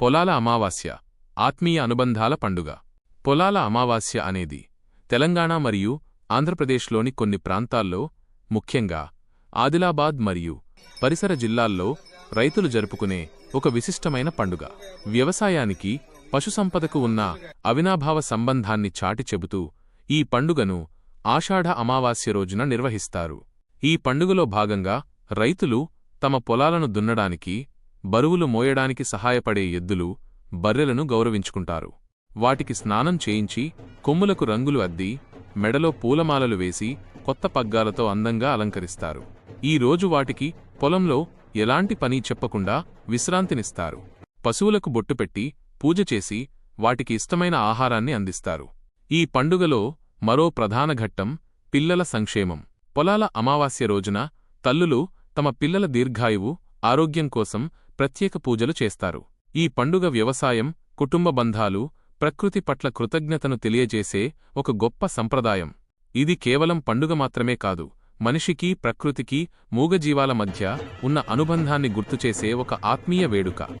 పొలాల అమావాస్య ఆత్మీయ అనుబంధాల పండుగ. పొలాల అమావాస్య అనేది తెలంగాణ మరియు ఆంధ్రప్రదేశ్లోని కొన్ని ప్రాంతాల్లో ముఖ్యంగా ఆదిలాబాద్ మరియు పరిసర జిల్లాల్లో రైతులు జరుపుకునే ఒక విశిష్టమైన పండుగ. వ్యవసాయానికి పశుసంపదకు ఉన్న అవినాభావ సంబంధాన్ని చాటి చెబుతూ ఈ పండుగను ఆషాఢ అమావాస్య రోజున నిర్వహిస్తారు. ఈ పండుగలో భాగంగా రైతులు తమ పొలాలను దున్నడానికి బరువులు మోయడానికి సహాయపడే ఎద్దులు బర్రెలను గౌరవించుకుంటారు. వాటికి స్నానం చేయించి కొమ్ములకు రంగులు అద్ది మెడలో పూలమాలలు వేసి కొత్త పగ్గాలతో అందంగా అలంకరిస్తారు. ఈ రోజు వాటికి పొలంలో ఎలాంటి పని చెప్పకుండా విశ్రాంతినిస్తారు. పశువులకు బొట్టు పెట్టి పూజ చేసి వాటికి ఇష్టమైన ఆహారాన్ని అందిస్తారు. ఈ పండుగలో మరో ప్రధాన ఘట్టం పిల్లల సంక్షేమం. పొలాల అమావాస్య రోజున తల్లులు తమ పిల్లల దీర్ఘాయువు ఆరోగ్యం కోసం ప్రత్యేక పూజలు చేస్తారు. ఈ పండుగ వ్యవసాయం కుటుంబ బంధాలు ప్రకృతి పట్ల కృతజ్ఞతను తెలియజేసే ఒక గొప్ప సంప్రదాయం. ఇది కేవలం పండుగ మాత్రమే కాదు మనిషికి ప్రకృతికి మూగజీవాల మధ్య ఉన్న అనుబంధాన్ని గుర్తుచేసే ఒక ఆత్మీయ వేడుక.